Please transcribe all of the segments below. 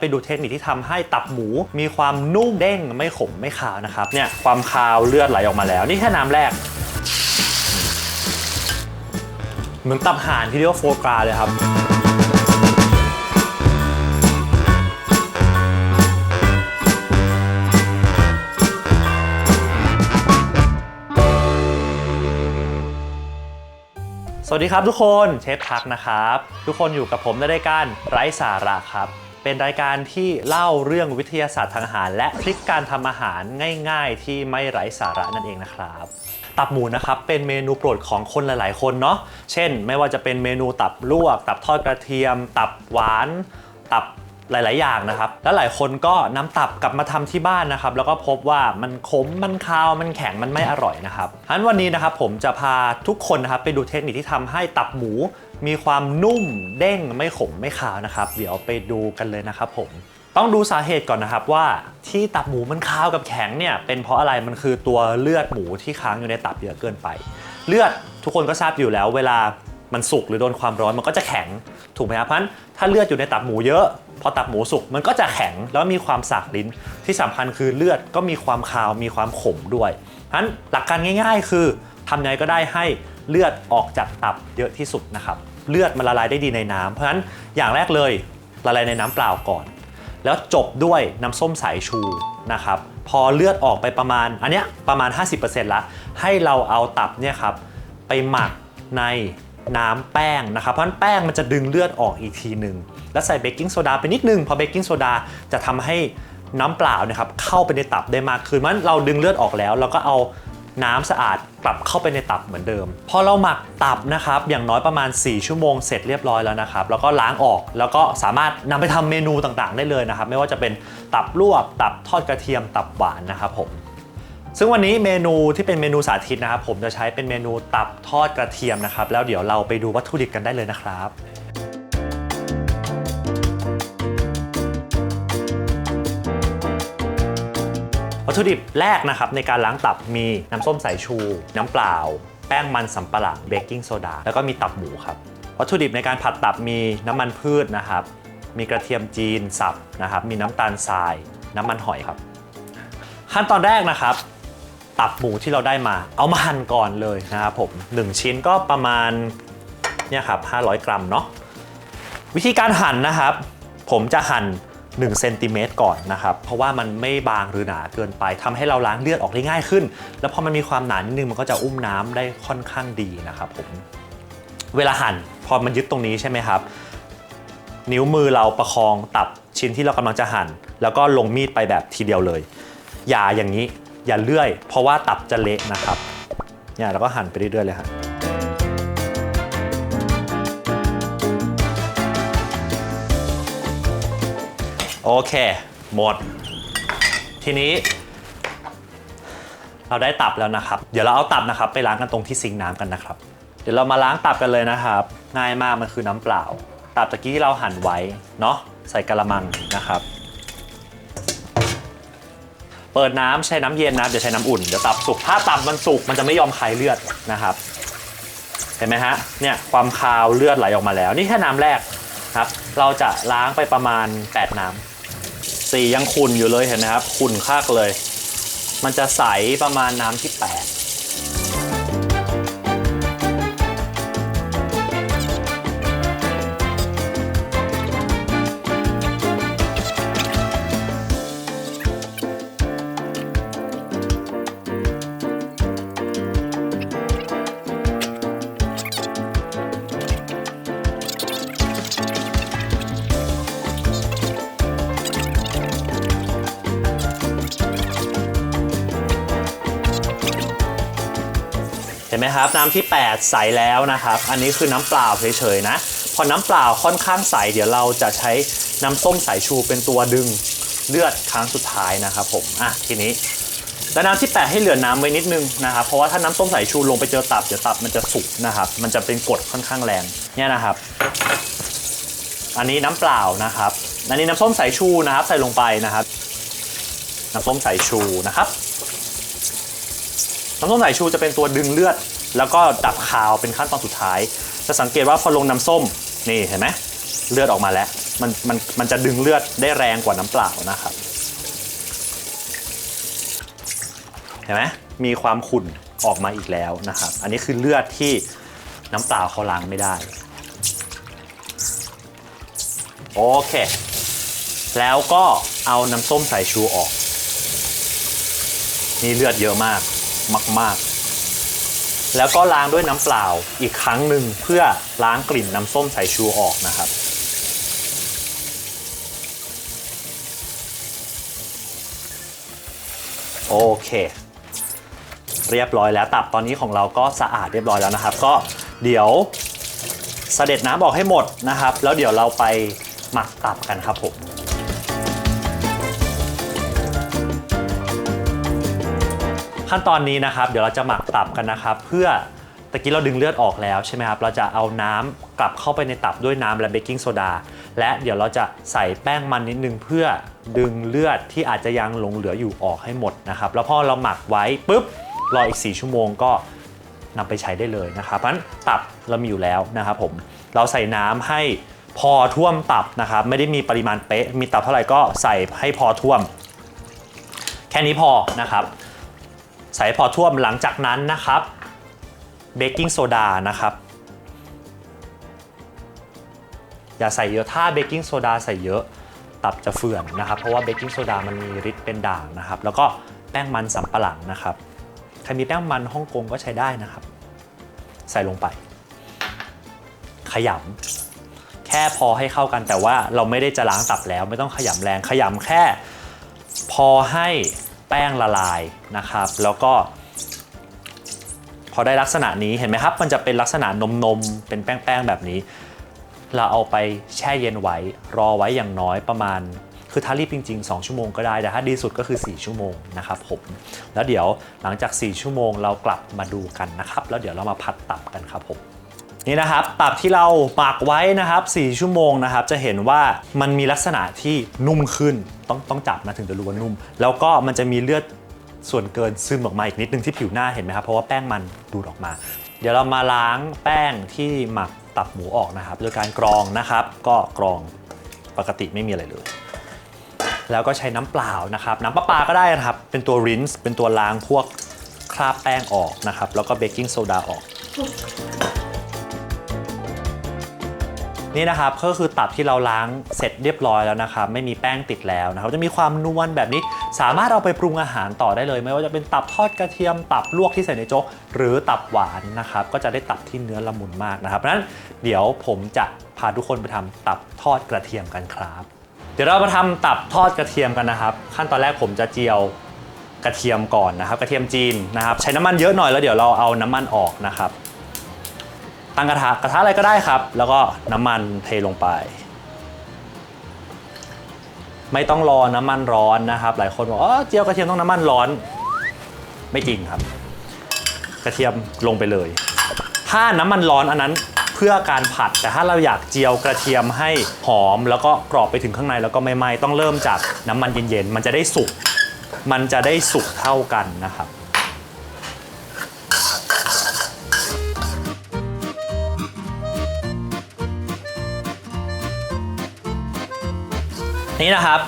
ไปดูเทคนิคที่ทำให้ตับหมูมีความนุ่มเด้งไม่ขมไม่คาวนะครับเนี่ยความคาวเลือดไหลออกมาแล้ว นี่แค่น้ำแรก เหมือนตับห่านที่เรียกว่าโฟกราเลยครับสวัสดีครับทุกคนเชฟทักนะครับ ทุกคนอยู่กับผมในรายการไร้สาระครับ เป็นรายการที่เล่าเรื่องวิทยาศาสตร์ทางอาหาร และทริคการทำอาหารง่ายๆ ที่ไม่ไร้สาระนั่นเองนะครับตับหมูนะครับเป็นเมนูโปรดของคนหลาย ๆ คนเนาะเช่น ไม่ว่าจะเป็นเมนูตับลวก ตับทอดกระเทียม ตับหวาน ตับ หลาย ๆ อย่างนะครับ แล้วหลายคนก็นำตับกลับมาทำที่บ้านนะครับ แล้วก็พบว่ามันขม มันคาว มันแข็ง มันไม่อร่อยนะครับฉะนั้นวันนี้นะครับผมจะพาทุกคนนะครับไปดูเทคนิคที่ทำให้ตับหมู มีความนุ่มเด้งไม่ขมไม่คาวนะครับ เดี๋ยวไปดูกันเลยนะครับผมต้องดูสาเหตุก่อนนะครับว่าที่ตับหมูมันคาวกับแข็งเนี่ยเป็นเพราะอะไรมันคือตัวเลือดหมูที่ค้างอยู่ในตับเยอะเกินไป เลือดทุกคนก็ทราบอยู่แล้ว เวลามันสุกหรือโดนความร้อนมันก็จะแข็ง ถูกไหมครับเพราะฉะนั้นถ้าเลือดอยู่ในตับหมูเยอะ พอตับหมูสุกมันก็จะแข็งแล้วมีความสากลิ้นที่สำคัญคือเลือดก็มีความคาวมีความขมด้วยเพราะฉะนั้นหลักการง่าย ๆ คือทำยังไงก็ได้ให้เลือดออกจากตับเยอะที่สุดนะครับเลือดมันละลายได้ดีในน้ำเพราะฉะนั้นอย่างแรกเลยละลายในน้ำเปล่าก่อน แล้วจบด้วยน้ำส้มสายชูนะครับพอเลือดออกไปประมาณอันเนี้ยประมาณ 50%ละให้เราเอาตับเนี่ยครับไปหมักใน น้ำแป้งนะครับ เพราะฉะนั้นแป้งมันจะดึงเลือดออกอีกทีหนึ่งแล้วใส่เบกกิ้งโซดาไปนิดนึงพอเบกกิ้งโซดาจะทำให้น้ำเปล่านะครับเข้าไปในตับได้มากขึ้นเพราะฉะนั้นเราดึงเลือดออกแล้ว เราก็เอาน้ำสะอาดกลับเข้าไปในตับเหมือนเดิม พอเราหมักตับนะครับอย่างน้อยประมาณ 4 ชั่วโมงเสร็จเรียบร้อยแล้วนะครับ แล้วก็ล้างออกแล้วก็สามารถนำไปทำเมนูต่างๆ ได้เลยนะครับ ไม่ว่าจะเป็นตับลวกตับทอดกระเทียมตับหวานนะครับผม ซึ่งวันนี้เมนูที่เป็นเมนูสาธิตนะครับผมจะใช้เป็นเมนูตับทอดกระเทียมนะครับ แล้วเดี๋ยวเราไปดูวัตถุดิบกันได้เลยนะครับ วัตถุดิบแรกนะครับในการล้างตับมีน้ำส้มสายชู น้ำเปล่า แป้งมันสำปะหลังเบกกิ้งโซดาแล้วก็มีตับหมูครับวัตถุดิบในการผัดตับมีน้ำมันพืชนะครับ มีกระเทียมจีนสับนะครับ มีน้ำตาลทราย น้ำมันหอยครับ ขั้นตอนแรกนะครับ ตับหมูที่เราได้มา เอามาหั่นก่อนเลยนะครับผม 1 ชิ้นก็ประมาณเนี่ยครับ500 กรัมเนาะวิธีการหั่นนะครับ ผมจะหั่น1เซนติเมตรก่อนนะครับ เพราะว่ามันไม่บางหรือหนาเกินไปทำให้เราล้างเลือดออกได้ง่ายขึ้น แล้วพอมันมีความหนานิดนึงมันก็จะอุ้มน้ำได้ค่อนข้างดีนะครับผมเวลาหั่นพอมันยึดตรงนี้ใช่ไหมครับ นิ้วมือเราประคองตับชิ้นที่เรากำลังจะหั่น แล้วก็ลงมีดไปแบบทีเดียวเลย อย่าอย่างนี้ อย่าเลื่อย เพราะว่าตับจะเละนะครับเนี่ยเราก็หั่นไปเรื่อยๆเลยครับโอเค หมด ทีนี้ เราได้ตับแล้วนะครับ เดี๋ยวเราเอาตับนะครับ ไปล้างกันตรงที่ซิงน้ำกันนะครับ เดี๋ยวเรามาล้างตับกันเลยนะครับ ง่ายมากมันคือน้ำเปล่า ตับตะกี้ที่เราหั่นไว้เนาะใส่กระมังนะครับ ปิดน้ำใช้น้ำเย็นนะเดี๋ยวใช้น้ำอุ่นเดี๋ยวตับสุกถ้าตับมันสุกมันจะไม่ยอมคายเลือดนะครับ เห็นไหมฮะเนี่ยความคาวเลือดไหลออกมาแล้ว นี่แค่น้ำแรกครับ เราจะล้างไปประมาณ 8 น้ำสียังขุ่นอยู่เลยเห็นไหมครับขุ่นคากเลย มันจะใสประมาณน้ำที่ 8 นไหมครับ น้ำที่ 8 ใสแล้วนะครับ อันนี้คือน้ำเปล่าเฉยๆนะ พอน้ำเปล่าค่อนข้างใส เดี๋ยวเราจะใช้น้ำส้มสายชูเป็นตัวดึงเลือดครั้งสุดท้ายนะครับผม อะทีนี้แล้วน้ำที่8ให้เหลือน้ำไว้นิดนึงนะครับ เพราะว่าถ้าน้ำส้มสายชูลงไปเจอตับเดี๋ยวตับมันจะสุกนะครับ มันจะเป็นกรดค่อนข้างแรง เนี่ยนะครับ อันนี้น้ำเปล่านะครับ อันนี้น้ำส้มสายชูนะครับ ใส่ลงไปนะครับ น้ำส้มสายชูนะครับ น้ำส้มสายชูจะเป็นตัวดึงเลือด แล้วก็ดับคาวเป็นขั้นตอนสุดท้าย จะสังเกตว่าพอลงน้ำส้มนี่เห็นไหมเลือดออกมาแล้วมันมันมันจะดึงเลือดได้แรงกว่าน้ำเปล่านะครับ เห็นไหมมีความขุ่นออกมาอีกแล้วนะครับ อันนี้คือเลือดที่น้ำเปล่าเขาล้างไม่ได้ โอเค แล้วก็เอาน้ำส้มสายชูออก นี่เลือดเยอะมาก มาก ๆ แล้วก็ล้างด้วยน้ำเปล่าอีกครั้งหนึ่งเพื่อล้างกลิ่นน้ำส้มสายชูออกนะครับโอเค เรียบร้อยแล้วตับตอนนี้ของเราก็สะอาดเรียบร้อยแล้วนะครับ ก็เดี๋ยวเสด็จน้ำออกให้หมดนะครับ แล้วเดี๋ยวเราไปหมักตับกันครับผม ขั้นตอนนี้นะครับ เดี๋ยวเราจะหมักตับกันนะครับ เพื่อตะกี้เราดึงเลือดออกแล้วใช่ไหมครับ เราจะเอาน้ำกลับเข้าไปในตับด้วยน้ำและเบกกิ้งโซดา และเดี๋ยวเราจะใส่แป้งมันนิดนึงเพื่อดึงเลือดที่อาจจะยังหลงเหลืออยู่ออกให้หมดนะครับ แล้วพอเราหมักไว้ปุ๊บรออีก 4 ชั่วโมงก็นำไปใช้ได้เลยนะครับเพราะฉะนั้นตับเรามีอยู่แล้วนะครับผม เราใส่น้ำให้พอท่วมตับนะครับ ไม่ได้มีปริมาณเป๊ะ มีตับเท่าไหร่ก็ใส่ให้พอท่วม แค่นี้พอนะครับ ใส่พอท่วมหลังจากนั้นนะครับเบกกิ้งโซดานะครับอย่าใส่เยอะถ้าเบกกิ้งโซดาใส่เยอะตับจะเฟื่อนนะครับ เพราะว่าเบกกิ้งโซดามันมีฤทธิ์เป็นด่างนะครับ แล้วก็แป้งมันสำปะหลังนะครับใครมีแป้งมันฮ่องกงก็ใช้ได้นะครับ ใส่ลงไป ขยำแค่พอให้เข้ากันแต่ว่าเราไม่ได้จะล้างตับแล้ว ไม่ต้องขยำแรงขยำแค่ พอให้ แป้งละลายนะครับ แล้วก็ พอได้ลักษณะนี้เห็นไหมครับ มันจะเป็นลักษณะนมนมเป็นแป้งๆแบบนี้ เราเอาไปแช่เย็นไว้ รอไว้อย่างน้อยประมาณ คือถ้ารีบจริง ๆ 2 ชั่วโมงก็ได้แต่ถ้าดีสุดก็คือ 4 ชั่วโมงนะครับผมแล้วเดี๋ยวหลังจาก 4 ชั่วโมงเรากลับมาดูกันนะครับ แล้วเดี๋ยวเรามาพัดตับกันครับผม นี่นะครับตับที่เราหมักไว้นะครับ 4 ชั่วโมงนะครับ จะเห็นว่ามันมีลักษณะที่นุ่มขึ้น ต้องต้องจับนะถึงจะรู้ว่านุ่ม แล้วก็มันจะมีเลือดส่วนเกินซึมออกมาอีกนิดนึงที่ผิวหน้าเห็นไหมครับ เพราะว่าแป้งมันดูดออกมา เดี๋ยวเรามาล้างแป้งที่หมักตับหมูออกนะครับโดยการกรองนะครับ ก็กรองปกติไม่มีอะไรเลย แล้วก็ใช้น้ำเปล่านะครับ น้ำประปาก็ได้นะครับ เป็นตัวรินส์เป็นตัวล้างพวกคราบแป้งออกนะครับ แล้วก็เบกกิ้งโซดาออก นี่นะครับก็คือตับที่เราล้างเสร็จเรียบร้อยแล้วนะครับไม่มีแป้งติดแล้วนะครับจะมีความนวลแบบนี้สามารถเอาไปปรุงอาหารต่อได้เลย ไม่ว่าจะเป็นตับทอดกระเทียมตับลวกที่ใส่ในโจ๊กหรือตับหวานนะครับก็จะได้ตับที่เนื้อละมุนมากนะครับเพราะนั้นเดี๋ยวผมจะพาทุกคนไปทำตับทอดกระเทียมกันครับ เดี๋ยวเรามาทำตับทอดกระเทียมกันนะครับ ขั้นตอนแรกผมจะเจียวกระเทียมก่อนนะครับ กระเทียมจีนนะครับ ใช้น้ำมันเยอะหน่อยแล้วเดี๋ยวเราเอาน้ำมันออกนะครับ ตั้งกระทะกระทะอะไรก็ได้ครับ แล้วก็น้ำมันเทลงไป ไม่ต้องรอน้ำมันร้อนนะครับ หลายคนบอกอ๋อเจียวกระเทียมต้องน้ำมันร้อน ไม่จริงครับ กระเทียมลงไปเลย ถ้าน้ำมันร้อนอันนั้นเพื่อการผัด แต่ถ้าเราอยากเจียวกระเทียมให้หอม แล้วก็กรอบไปถึงข้างในแล้วก็ไม่ไหม้ต้องเริ่มจากน้ำมันเย็นๆมันจะได้สุกมันจะได้สุกเท่ากันนะครับ นี่นะครับ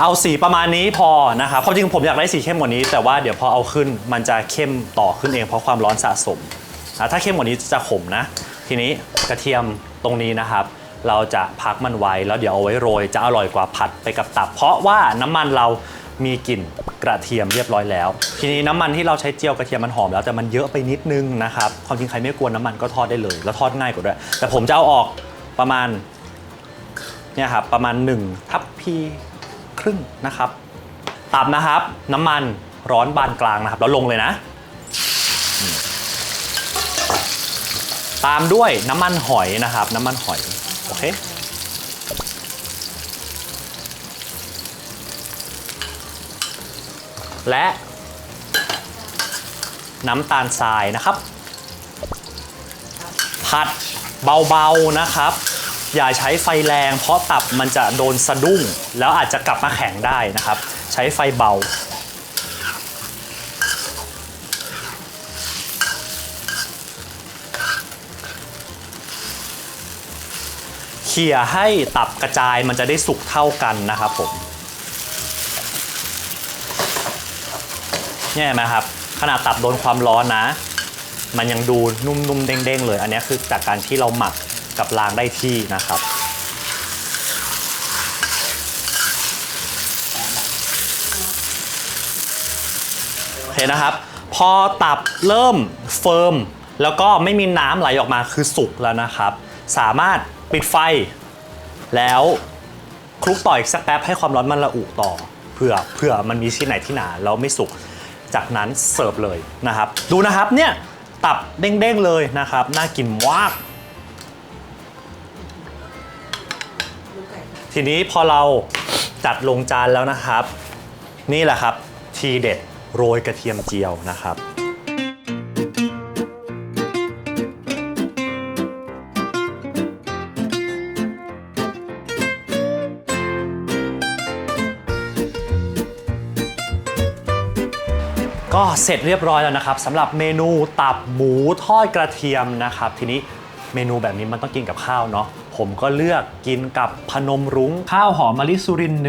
เอาสีประมาณนี้พอนะครับความจริงผมอยากได้สีเข้มกว่านี้ แต่ว่าเดี๋ยวพอเอาขึ้นมันจะเข้มต่อขึ้นเองเพราะความร้อนสะสมนะถ้าเข้มกว่านี้จะขมนะ ทีนี้กระเทียมตรงนี้นะครับ เราจะพักมันไว้แล้วเดี๋ยวเอาไว้โรย จะอร่อยกว่าผัดไปกับตับ เพราะว่าน้ำมันเรามีกลิ่นกระเทียมเรียบร้อยแล้ว ทีนี้น้ำมันที่เราใช้เจียวกระเทียมมันหอมแล้วแต่มันเยอะไปนิดนึงนะครับความจริงใครไม่กลัวน้ำมันก็ทอดได้เลย แล้วทอดง่ายกว่าด้วย แต่ผมจะเอาออกประมาณ เนี่ยครับประมาณ1ทัพพีครึ่งนะครับตับนะครับ น้ำมันร้อนบานกลางนะครับ แล้วลงเลยนะ ตามด้วยน้ำมันหอยนะครับ น้ำมันหอย โอเค และน้ำตาลทรายนะครับ ผัดเบาๆนะครับ อย่าใช้ไฟแรง เพราะตับมันจะโดนสะดุ้ง แล้วอาจจะกลับมาแข็งได้นะครับ ใช้ไฟเบา เขี่ยให้ตับกระจายมันจะได้สุกเท่ากันนะครับผมเนี่ยเห็นไหมครับขนาดตับโดนความร้อนนะ มันยังดูนุ่มๆเด้งๆเลย อันนี้คือจากการที่เราหมัก กับรางได้ที่นะครับ โอเคนะครับ พอตับเริ่มเฟิร์มแล้วก็ไม่มีน้ำไหลออกมาคือสุกแล้วนะครับ สามารถปิดไฟ แล้วคลุกต่ออีกสักแป๊บให้ความร้อนมันระอุต่อเผื่อเผื่อมันมีชิ้นไหนที่หนาแล้วไม่สุกจากนั้นเสิร์ฟเลยนะครับ ดูนะครับเนี่ยตับเด้งๆเลยนะครับ น่ากินมาก ทีนี้พอเราจัดลงจานแล้วนะครับ นี่แหละครับทีเด็ดโรยกระเทียมเจียวนะครับ ก็เสร็จเรียบร้อยแล้วนะครับสำหรับเมนูตับหมูทอดกระเทียมนะครับ ทีนี้เมนูแบบนี้มันต้องกินกับข้าวเนาะ ผมก็เลือกกินกับพนมรุ้ง ข้าวหอมมะลิสุรินทร์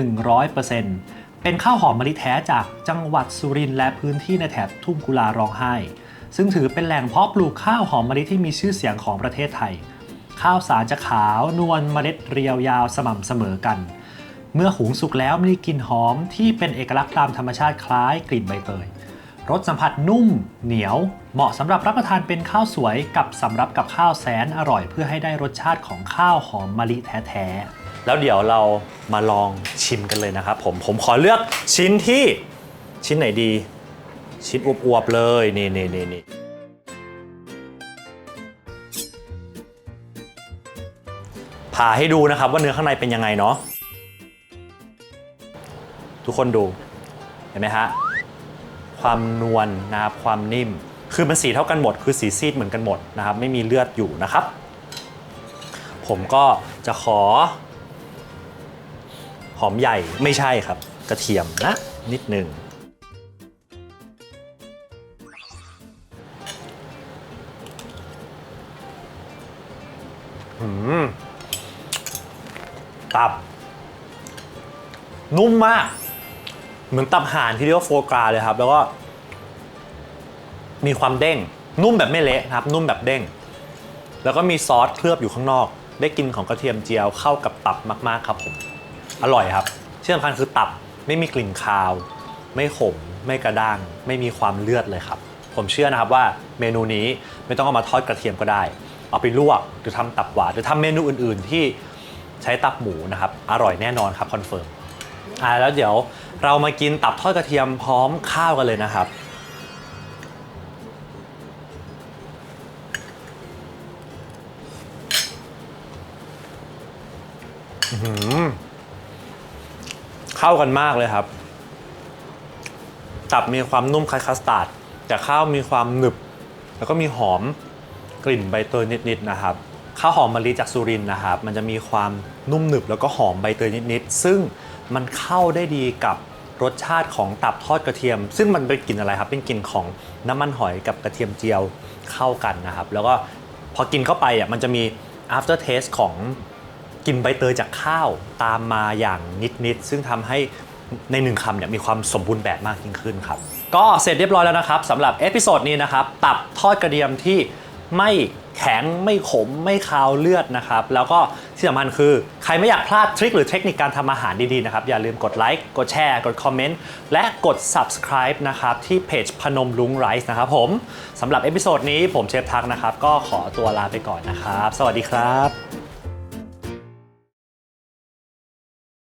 100%เป็นข้าวหอมมะลิแท้จากจังหวัดสุรินทร์และพื้นที่ในแถบทุ่งกุลาร้องไห้ ซึ่งถือเป็นแหล่งเพาะปลูกข้าวหอมมะลิที่มีชื่อเสียงของประเทศไทย ข้าวสารจะขาวนวลเมล็ดเรียวยาวสม่ำเสมอกัน เมื่อหุงสุกแล้วมีกลิ่นหอมที่เป็นเอกลักษณ์ตามธรรมชาติคล้ายกลิ่นใบเตย รสสัมผัสนุ่ม เหนียว เหมาะสำหรับรับประทานเป็นข้าวสวยกับสำรับกับข้าวแสนอร่อยเพื่อให้ได้รสชาติของข้าวหอมมะลิแท้ๆ แล้วเดี๋ยวเรามาลองชิมกันเลยนะครับผม ผมขอเลือกชิ้นที่ชิ้นไหนดี ชิ้นอวบๆเลยนี่นี่นี่นี่ผ่าให้ดูนะครับว่าเนื้อข้างในเป็นยังไงเนาะทุกคนดูเห็นไหมฮะ ความนวลนะครับความนิ่ม คือมันสีเท่ากันหมด คือสีซีดเหมือนกันหมดนะครับ ไม่มีเลือดอยู่นะครับ ผมก็จะขอ หอมใหญ่ไม่ใช่ครับ กระเทียมนะ นิดหนึ่งหืมตับ นุ่มมาก เหมือนตับห่านที่เรียกว่าโฟกราเลยครับ แล้วก็ มีความเด้ง นุ่มแบบไม่เละครับ นุ่มแบบเด้ง แล้วก็มีซอสเคลือบอยู่ข้างนอก ได้กลินของกระเทียมเจียวเข้ากับตับมาก ๆ ครับผม อร่อยครับที่สำคัญคือตับไม่มีกลิ่นคาว ไม่ขม ไม่กระด้าง ไม่มีความเลือดเลยครับ ผมเชื่อนะครับว่าเมนูนี้ไม่ต้องเอามาทอดกระเทียมก็ได้ เอาไปลวกหรือทำตับหวานหรือทำเมนูอื่น ๆ ที่ใช้ตับหมูนะครับ อร่อยแน่นอนครับคอนเฟิร์ม อ่าแล้วเดี๋ยวเรามากินตับทอดกระเทียมพร้อมข้าวกันเลยนะครับ อื้อหือเข้ากันมากเลยครับ ตับมีความนุ่มคล้ายคัสตาร์ดแต่ข้าวมีความหนึบ แล้วก็มีหอมกลิ่นใบเตยนิดๆนะครับ ข้าวหอมมะลิจากสุรินทร์นะครับ มันจะมีความนุ่มหนึบแล้วก็หอมใบเตยนิดๆซึ่ง มันเข้าได้ดีกับรสชาติของตับทอดกระเทียม ซึ่งมันเป็นกลิ่นอะไรครับ เป็นกลิ่นของน้ำมันหอยกับกระเทียมเจียวเข้ากันนะครับ แล้วก็พอกินเข้าไปอะมันจะมี after taste ของกลิ่นใบเตยจากข้าวตามมาอย่างนิดๆซึ่งทำให้ในหนึ่งคำเนี่ยมีความสมบูรณ์แบบมากยิ่งขึ้นครับ ก็เสร็จเรียบร้อยแล้วนะครับสำหรับเอพิโซดนี้นะครับ ตับทอดกระเทียมที่ ไม่แข็งไม่ขมไม่คาวเลือดนะครับ แล้วก็ที่สำคัญคือใครไม่อยากพลาดทริคหรือเทคนิคการทำอาหารดีๆนะครับ อย่าลืมกดไลค์กดแชร์ กดคอมเมนต์และกด subscribe นะครับ ที่เพจพนมลุงไรซ์นะครับผมสำหรับเอพิโซดนี้ผมเชฟทักนะครับ ก็ขอตัวลาไปก่อนนะครับ สวัสดีครับ